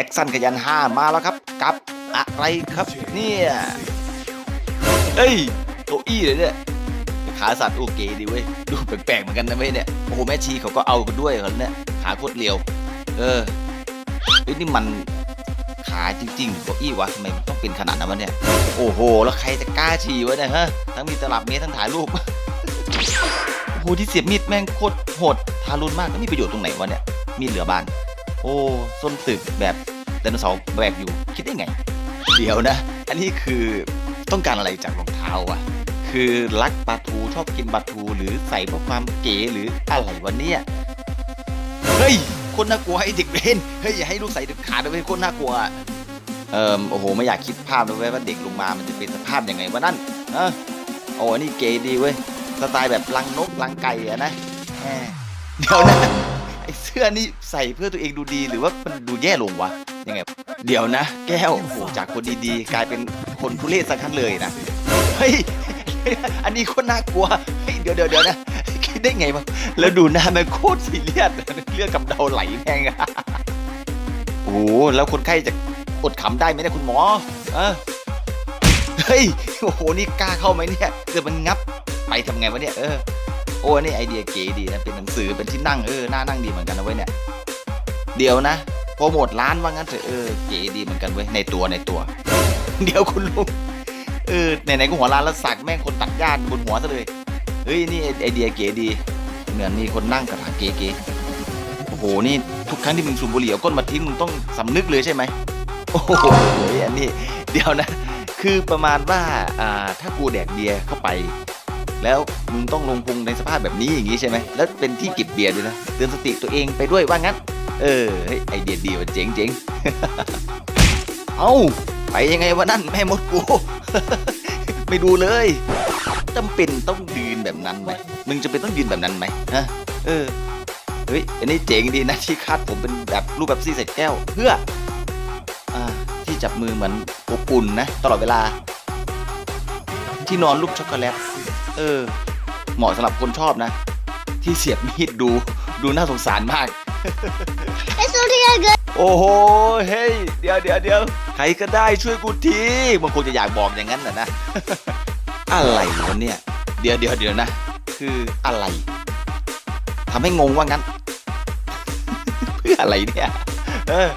จ็คสันขยันห้ามาแล้วครับกับอะไรครับเนี่ยเอ้ยโตอี้เลยเนี่ยขาสัตว์โอเคดีเว้ยดูแปลกๆเหมือนกันนะเว้ยเนี่ยโอ้โหแม่ชีเขาก็เอากันด้วยเหรอเนี่ยขาโคตรเรียว เออเฮ้ยนี่มันขาจริงๆโตอี้วะทำไมต้องเป็นขนาดนั้นวะเนี่ยโอ้โห แล้วใครจะกล้าฉี่วะเนี่ยฮะทั้งมีตลับเมตรทั้งถ่ายรูปโอ้โหที่เสียบมีดแม่งโคตรโหดทารุณมากแล้วมีประโยชน์ตรงไหนวะเนี่ยมีดเหลือบาน โอ้ส้นตึกแบบ ดโนเสาร์แบกอยู่คิดได้ไง เดี๋ยวนะ อันนี้คือต้องการอะไรจากรองเท้าอะ คือรักปลาทูชอบกินปลาทูหรือใส่เพราะความเก๋หรืออะไรวะเนี่ยเฮ้ยคนน่ากลัวไอ้เด็กเบนเฮ้ยอย่าให้ลูกใส่เด็ดขาดเว้ยคนน่ากลัวอะเอ่อโอ้โหไม่อยากคิดภาพเลยเว้ยว่าเด็กลงมามันจะเป็นสภาพยังไงวะนั่นเออโอ้อันนี่เก๋ดีเว้ยสไตล์แบบลังนกลังไก่อะนะเดี๋ยวนะไอเสื้อนี่ใส่เพื่อตัวเองดูดีหรือว่ามันดูแย่ลงวะ ยังไง เดี๋ยวนะ แก้วโอ้โหจากคนดีๆ กลายเป็นคนทุเรศสักขั้นเลยนะ เฮ้ย อันนี้โคตรน่ากลัว เฮ้ย เดี๋ยวเดี๋ยวเดี๋ยวนะ คิดได้ไงวะแล้วดูหน้ามันโคตรซีเรียสเลือดกำเดาไหลแม่งอะโอ้โหแล้วคนไข้จะอดขำได้ไหมเนี่ยคุณหมอเออเฮ้ย โอ้โห นี่กล้าเข้าไหมเนี่ยเกิดมันงับ ไปทำไงวะเนี่ย เออ โอ้อันนี่ไอเดียเก๋ดีนะ เป็นหนังสือ เป็นที่นั่ง เออ น่านั่งดีเหมือนกันนะเว้ยเนี่ย เดี๋ยวนะ โปรโมทร้านว่างั้นเถอะเออเก๋ดีเหมือนกันเว้ยในตัวในตัว เดี๋ยวคุณลุงเออไหนๆก็หัวร้านแล้วสักแม่งคนตัดหญ้าบนหัวซะเลยเฮ้ยนี่ไอเดียเก๋ดีเหมือนมีคนนั่งกระถางเก๋ๆโอ้โหนี่ทุกครั้งที่มึงสูบบุหรี่เอาก้นมาทิ้งมึงต้องสำนึกเลยใช่ไหมโอ้โหอันนี้เดี๋ยวนะ คือประมาณว่าอ่าถ้ากูแดกเบียร์เข้าไป แล้วมึงต้องลงพุงในสภาพแบบนี้อย่างนี้ใช่ไหมแล้วเป็นที่เก็บเบียร์ด้วยนะเตือนสติตัวเองไปด้วยว่างั้น เออไอเดียดีว่ะเจ๋งเจ๋งเอ้าไปยังไงวะนั่นแม่มดกู ไม่ดูเลยจำเป็นต้องยืนแบบนั้นไหมมึงจะเป็นต้องยืนแบบนั้นไหมฮะเออเฮ้ยอันนี้เจ๋งดีนะที่คาดผมเป็นแบบรูปแบบซี่ใส่แก้ว เพื่ออ่าที่จับมือเหมือนอบอุ่นนะ ตลอดเวลา ที่นอนรูปช็อกโกแลตเออ เหมาะสำหรับคนชอบนะ ที่เสียบมีดดูดูน่าสงสารมาก Es un día good. โอ้โห เฮ้ย เดี๋ยวเดี๋ยวเดี๋ยวใครก็ได้ช่วยกูทีมันคงจะอยากบอกอย่างนั้นนะนะ อะไรวะเนี่ย เดี๋ยวเดี๋ยวเดี๋ยวนะ คืออะไร ทำให้งงว่างั้น เพื่ออะไรเนี่ยเออ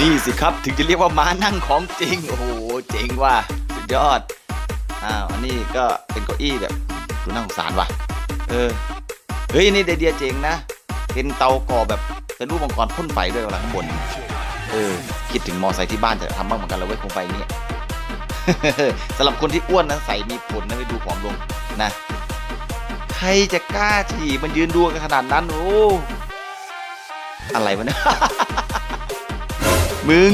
นี่สิครับถึงจะเรียกว่าม้านั่งของจริง โอ้โห เจ๋งว่ะสุดยอด อ้าวอันนี้ก็เป็นเก้าอี้แบบดูน่าสงสารว่ะ เออ เฮ้ย นี่ไอเดียเจ๋งนะ เป็นเตาก่อแบบเป็นรูปมังกรพ่นไฟด้วยเวลาข้างบนเออคิดถึงมอไซค์ที่บ้านจะทำบ้างเหมือนกันเลยเว้ยคงไปอย่างเงี้สำหรับคนที่อ้วนนะใส่มีผลนะไปดูผอมลงนะ ใครจะกล้าฉี่มันยืนดูกันขนาดนั้นโอ้อะไรวะเนี่ยมึง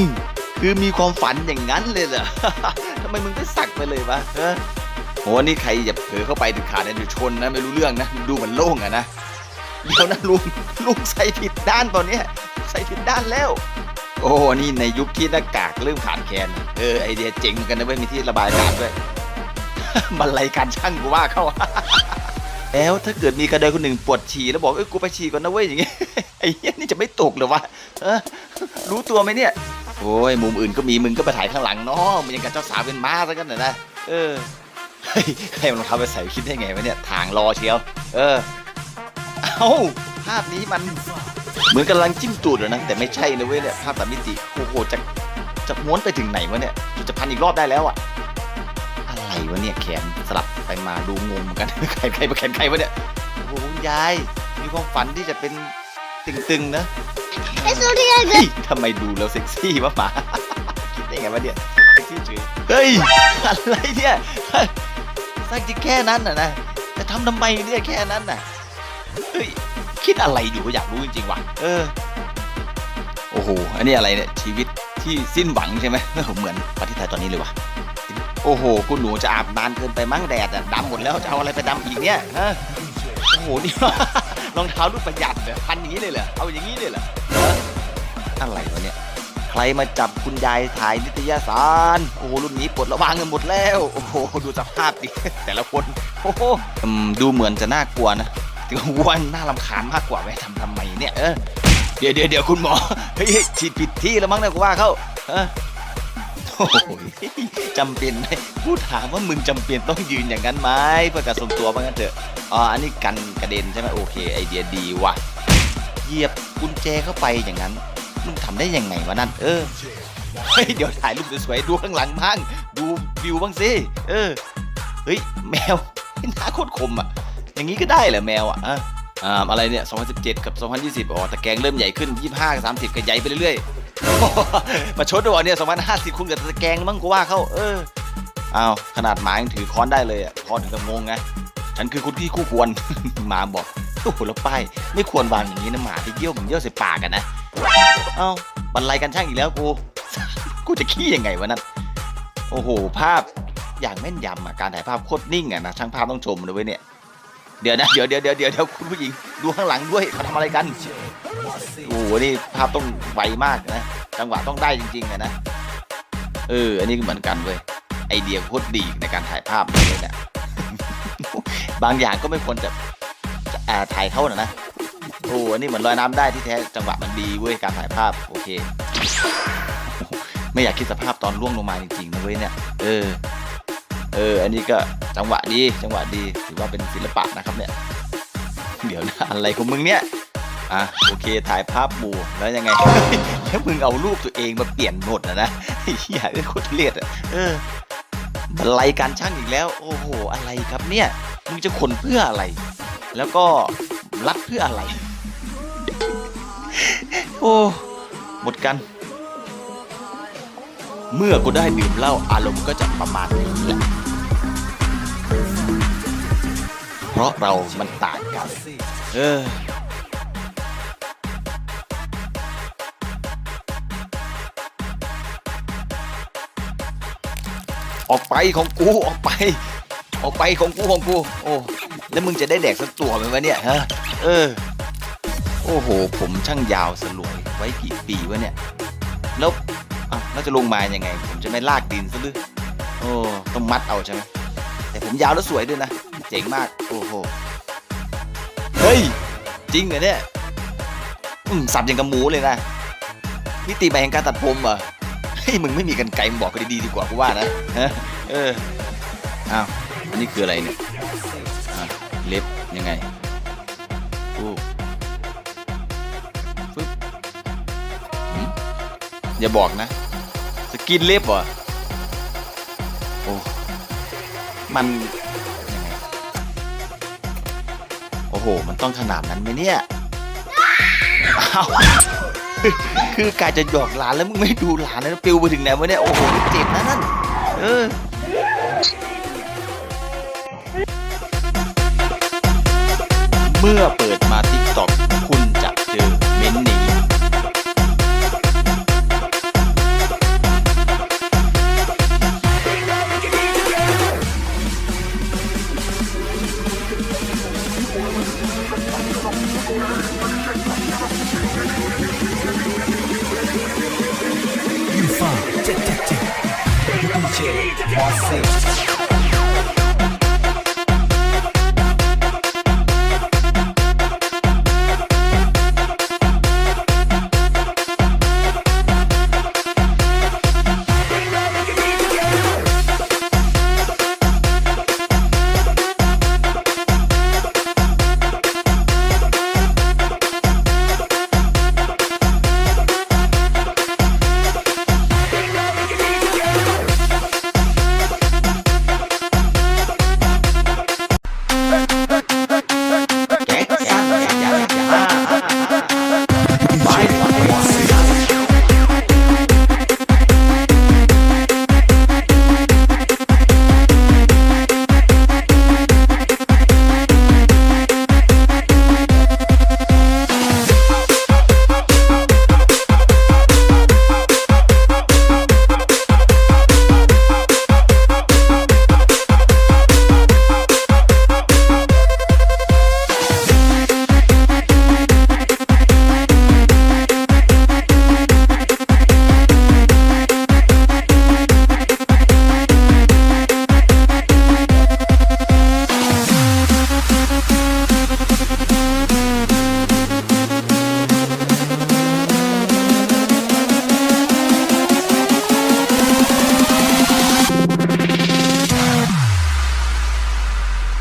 คือมีความฝันอย่างนั้นเลยเหรอทำไมมึงไม่สักไปเลยวะโหนี่ใครอย่าเผลอเข้าไปถึงขาดนะเดี๋ยวชนนะไม่รู้เรื่องนะดูเหมือนโล่งอะนะ เดี๋ยวนะลุงลุงใส่ผิดด้านตอนเนี้ยใส่ผิดด้านแล้ว โอ้นี่ในยุคที่หน้ากากเริ่มขาดแคลนเออไอเดียเจ๋งเหมือนกันนะเว้ยมีที่ระบายอากาศด้วยบรรลัยการช่างกูว่าเข้าแล้วถ้าเกิดมีกระเดยคนหนึ่งปวดฉี่แล้วบอกเอ้ยกูไปฉี่ก่อนนะเว้ยอย่างเงี้ยไอ้เหี้ยนี่จะไม่ตกเหรอวะรู้ตัวไหมเนี่ยโอ้ยมุมอื่นก็มีมึงก็ไปถ่ายข้างหลังเนาะมันยังกับเจ้าสาวเป็นม้าซะกันน่ะนะเออใครมันรองเท้าไปใส่คิดได้ไงวะเนี่ยทางรอเชียว เออ เอ้าภาพนี้มันเหมือนกำลังจิ้มตูดเลยนะแต่ไม่ใช่นะเว้ยเนี่ยภาพสามมิติโอ้โหจะจะม้วนไปถึงไหนวะเนี่ยจะพันอีกรอบได้แล้วอะอะไรวะเนี่ยแขนสลับไปมาดูงงเหมือนกันใครใครแขนใครวะเนี่ยโอ้โหคุณยายมีความฝันที่จะเป็นตึงๆนะ Es un día เฮ้ good. ยทำไมดูแล้วเซ็กซี่วะหมาคิดได้ไงวะเนี่ยเซ็กซี่เฉยเฮ้ยอะไรเนี่ยสร้างจริงแค่นั้นน่ะนะจะทำทำไมเนี่ยแค่นั้นน่ะ เฮ้ยคิดอะไรอยู่อยากรู้จริงๆว่ะเออโอ้โหอันนี้อะไรเนี่ยชีวิตที่สิ้นหวังใช่ไหมเหมือนประเทศไทยตอนนี้เลยว่ะโอ้โห คุณหนูจะอาบนานเกินไปมั้งแดดดำหมดแล้วจะเอาอะไรไปดำอีกเนี่ยฮะโอ้โหนี่รองเท้ารุ่นประหยัดเนี่ยพันนี้เลยเหรอเอาอย่างนี้เลยเหรออะไรวะเนี่ยใครมาจับคุณยายถ่ายนิตยสารโอ้โหรุ่นนี้ปลดระวางกันหมดแล้ว โอ้โหดูสภาพดิแต่ละคนโอ้โหดูเหมือนจะน่ากลัวนะ แต่ว่าน่ารำคาญมากกว่าไปทำทำไมเนี่ยเออเดี๋ยวเดี๋ยวเดี๋ยวคุณหมอเฮ้ยฉีดผิดที่แล้วมั้งนะกูว่าเขาฮะโอ้ยจำเป็นไหมกูถามว่ามึงจำเป็นต้องยืนอย่างนั้นไหมเพื่อการทรงตัวบ้างกันเถอะอ๋ออันนี้กันกระเด็นใช่ไหมโอเคไอเดียดีว่ะเหยียบกุญแจเข้าไปอย่างนั้นมึงทำได้ยังไงวะนั่นเออเฮ้ยเดี๋ยวถ่ายรูปสวยๆดูข้างหลังบ้าง ดูวิวบ้างสิเออเฮ้ยแมวหน้าโคตรคมอะ อย่างนี้ก็ได้เหรอแมวอะอะอ่าอะไรเนี่ย 2017 กับ 2020 อ๋อตะแกงเริ่มใหญ่ขึ้น 25 กับ 30 ก็ใหญ่ไปเรื่อยๆมาชดด้วยวะเนี่ย 2050 คุณกับตะแกงมั้งกูว่าเขาเอออ้าวขนาดหมายังถือค้อนได้เลยอะค้อนถึงกับงงไง ฉันคือคุณที่คู่ควร หมาบอกโอ้โหแล้วป้าย ไม่ควรวางอย่างนี้นะหมาไปเยี่ยวเหมือนเยี่ยวใส่ปากกันนะ เอ้าบรรลัยกันช่างอีกแล้วกู กูจะขี้ยังไงวะนั่น โอ้โห ภาพอย่างแม่นยำอะ การถ่ายภาพโคตรนิ่งอะนะ ช่างภาพต้องชมเลยเว้ยเนี่ย เดี๋ยวนะเดี๋ยวเดี๋ยวเดี๋ยวเดี๋ยวเดี๋ยวคุณผู้หญิงดูข้างหลังด้วยเขาทำอะไรกันโอ้โหนี่ภาพต้องไวมากนะจังหวะต้องได้จริงๆนะเอออันนี้เหมือนกันเว้ยไอเดียโคตรดีในการถ่ายภาพเลยเนี่ยบางอย่างก็ไม่ควรจะจะถ่ายเข้านะนะโอ้อันนี้เหมือนลอยน้ำได้ที่แท้จังหวะมันดีเว้ยการถ่ายภาพโอเค ไม่อยากคิดสภาพตอนล่วงลงมาจริงๆนะเว้ยเนี่ยเออ เออ อันนี้ก็จังหวะดี จังหวะดี ถือว่าเป็นศิลปะนะครับเนี่ย เดี๋ยวนะอะไรของมึงเนี่ย อะโอเค ถ่ายภาพหมู่แล้วยังไง แล้วมึงเอารูปตัวเองมาเปลี่ยนหมดนะนะอ้เหี้ยเป็นคตรทุเรศอะ เออบันไลการช่างอีกแล้ว โอ้โห อะไรครับเนี่ย มึงจะขนเพื่ออะไร แล้วก็รัดเพื่ออะไร โอ้ หมดกัน เมื่อกูได้ดื่มเหล้าอารมณ์ก็จะประมาณนี้แหละ เพราะเรามันต่างกัน เออออกไปของกูออกไป ออกไปของกูของกู โอ้แล้วมึงจะได้แดกสักตัวไหมวะเนี่ยฮะเออ โอ้โห ผมช่างยาวสลวยไว้กี่ปีวะเนี่ย แล้วอะแล้วจะลงมายังไง ผมจะไม่ลากดินซะหรือโอ้ต้องมัดเอาใช่ไหม แต่ผมยาวแล้วสวยด้วยนะ เจ๋งมาก โอ้โห เฮ้ย จริงเหรอเนี่ย อืมสับอย่างกับหมูเลยนะนี่ตีไปแห่งการตัดผมเหรอเฮ้ยมึงไม่มีกันไกลมึงบอกกันดีๆดีกว่ากูว่านะฮะเอออ้าวอันนี้คืออะไรเนี่ยอะเล็บยังไงโอ้ฟึบหืมอย่าบอกนะ สกินเล็บเหรอ มันยังไงโอ้โห มันต้องขนาดนั้นไหมเนี่ยอ้าวคือกายจะหยอกหลานแล้วมึงไม่ดูหลานแล้วปิวไปถึงไหนวะเนี่ย โอ้โหเจ็บนะนั่น เออ เมื่อเปิดมาทิกตอก get é it. Assim.